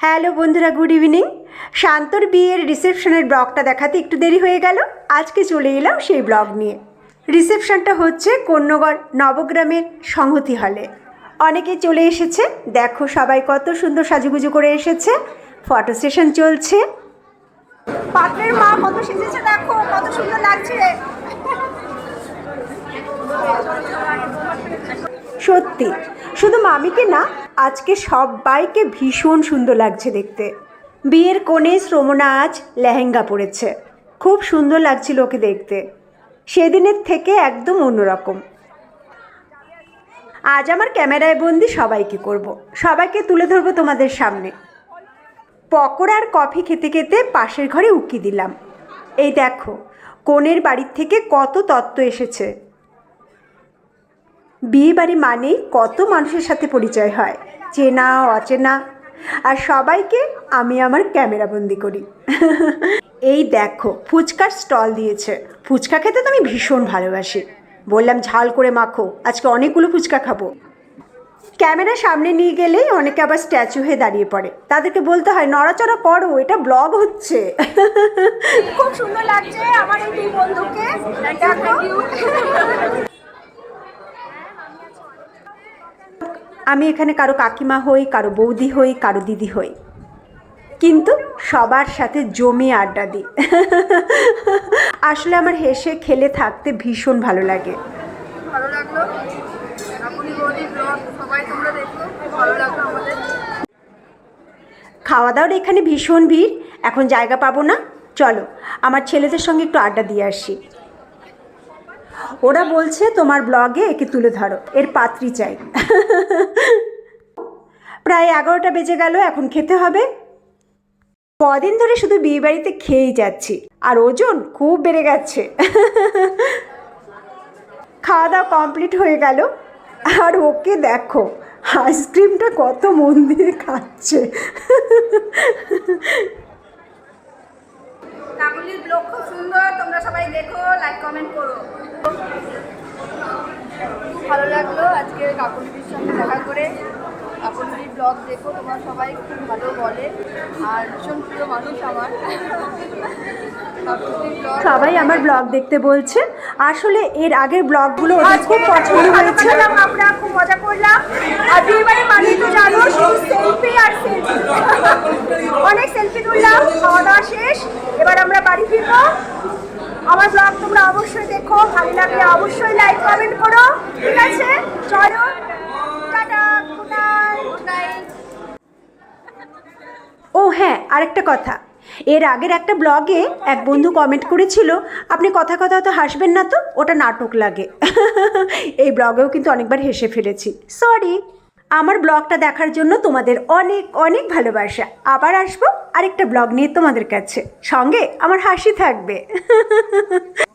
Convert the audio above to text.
Hello বন্ধুরা, good evening. শান্তর বিয়ের রিসেপশনের ব্লগটা দেখাতে একটু দেরি হয়ে গেল। আজকে চলে এলাম সেই ব্লগ নিয়ে। রিসেপশনটা হচ্ছে কন্যগড় নবগ্রামের সংহতি হলে। অনেকে চলে এসেছে। দেখো সবাই কত সুন্দর সাজুগুজু করে এসেছে। ফটো সেশন চলছে। পাত্রের মা কত সেজেছে দেখো, কত সুন্দর লাগছে। সত্যি। শুধু মামিকে না, আজকে সবাইকে ভীষণ সুন্দর লাগছে দেখতে। বিয়ের কোণে শ্রমণা আজ লেহেঙ্গা পরেছে। খুব সুন্দর লাগছিল ওকে দেখতে। সেদিনের থেকে একদম অন্যরকম। আজ আমার ক্যামেরায় বন্দি সবাইকে করব। সবাইকে তুলে ধরবো তোমাদের সামনে। পকোড়া আর কফি খেতে খেতে পাশের ঘরে উকি দিলাম। এই দেখো কোণের বাড়ির থেকে কত তত্ত্ব এসেছে। বিয়ে বাড়ি মানেই কত মানুষের সাথে পরিচয় হয়, চেনা অচেনা। আর সবাইকে আমি আমার ক্যামেরাবন্দি করি। এই দেখো, ফুচকার স্টল দিয়েছে। ফুচকা খেতে তো আমি ভীষণ ভালোবাসি। বললাম, ঝাল করে মাখো, আজকে অনেকগুলো ফুচকা খাব। ক্যামেরা সামনে নিয়ে গেলেই অনেকে আবার স্ট্যাচু হয়ে দাঁড়িয়ে পড়ে। তাদেরকে বলতে হয়, নড়াচড়া করো, এটা ব্লগ হচ্ছে। খুব সুন্দর লাগছে আমার এই দুই বন্ধুকে। আমি এখানে কারও কাকিমা হই কারও বৌদি হই কারও দিদি হই। কিন্তু সবার সাথে জমে আড্ডা দিই। আসলে আমার হেসে খেলে থাকতে ভীষণ ভালো লাগে। ভালো লাগল? এখনই বৌদি ব্লগ সবাই তোমরা দেখো ভালো লাগল আমাদের। খাওয়া দাওয়ার এখানে ভীষণ ভিড় এখন জায়গা পাবো না। চলো আমার ছেলেদের সঙ্গে একটু আড্ডা দিয়ে আসি। ওরা বলছে তোমার ব্লগে একে তুলে ধরো, এর পাত্রী চাই। প্রায় এগারোটা বেজে গেল, এখন খেতে হবে। কদিন ধরে শুধু বিয়ে বাড়িতে খেয়েই যাচ্ছি, আর ওজন খুব বেড়ে গেছে। খাওয়া দাওয়া কমপ্লিট হয়ে গেল, আর ওকে দেখো, আইসক্রিমটা কত মন দিয়ে খাচ্ছে। ব্লগ খুব সুন্দর, তোমরা সবাই দেখো লাইক কমেন্ট করো। ভালো লাগল আজকে কাকুলির সঙ্গে দেখা করে। কাকুলির ব্লগ দেখো তোমরা সবাই খুব ভালো বলে। আর ভীষণ প্রিয় মানুষ আমার। সবাই আমার ব্লগ দেখতে বলছে। আসলে এর আগের ব্লগগুলো ওদের খুব পছন্দ হয়েছে। আমরা খুব মজা করলাম। আর বিয়ে বাড়ি মানে তো জানো সেলফি আর সেলফি অনেক সেলফি তুললাম খাওয়া দাওয়া শেষ এবার আমরা বাড়ি ফিরবো আমার ব্লগ তোমরা অবশ্যই দেখো, ভালো লাগলে অবশ্যই লাইক কমেন্ট করো। ঠিক আছে? চলো ও হ্যাঁ আরেকটা কথা। এর আগের একটা ব্লগে এক বন্ধু কমেন্ট করেছিল, আপনি কথা কথা তো হাসবেন না তো? ওটা নাটক লাগে। এই ব্লগেও কিন্তু অনেকবার হেসে ফেলেছি। সরি আমার ব্লগটা দেখার জন্য তোমাদের অনেক অনেক ভালোবাসা। আবার আসব আরেকটা ব্লগ নিয়ে তোমাদের কাছে। সঙ্গে আমার হাসি থাকবে।